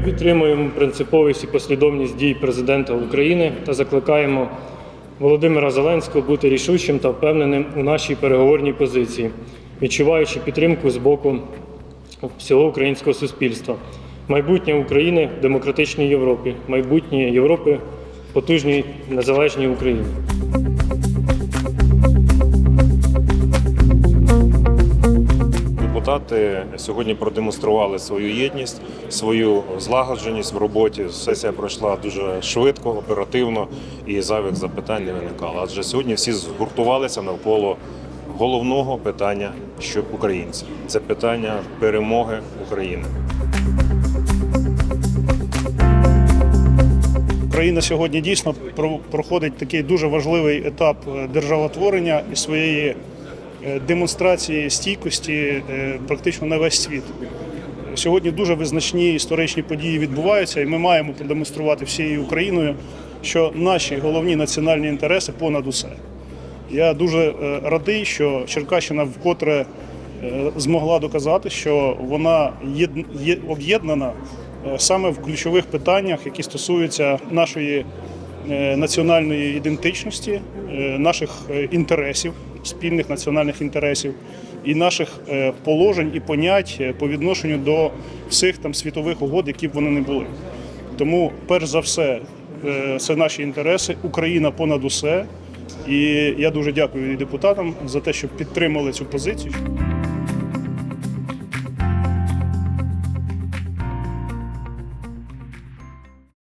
підтримуємо принциповість і послідовність дій президента України та закликаємо Володимира Зеленського бути рішучим та впевненим у нашій переговорній позиції, відчуваючи підтримку з боку всього українського суспільства. Майбутнє України в демократичній Європі, майбутнє Європи потужній незалежній Україні. Депутати сьогодні продемонстрували свою єдність, свою злагодженість в роботі. Сесія пройшла дуже швидко, оперативно і зайвих запитань не виникало. Адже сьогодні всі згуртувалися навколо головного питання, що українці це питання перемоги України. Україна сьогодні дійсно про- проходить такий дуже важливий етап е, державотворення і своєї демонстрації стійкості е, практично на весь світ. Сьогодні дуже визначні історичні події відбуваються, і ми маємо продемонструвати всією Україною, що наші головні національні інтереси понад усе. Я дуже е, радий, що Черкащина вкотре е, змогла доказати, що вона є об'єднана е, саме в ключових питаннях, які стосуються нашої е, національної ідентичності, е, наших е, інтересів, спільних національних інтересів і наших е, положень і понять е, по відношенню до всіх там світових угод, які б вони не були. Тому, перш за все, е, це наші інтереси, Україна понад усе. І я дуже дякую депутатам за те, що підтримали цю позицію.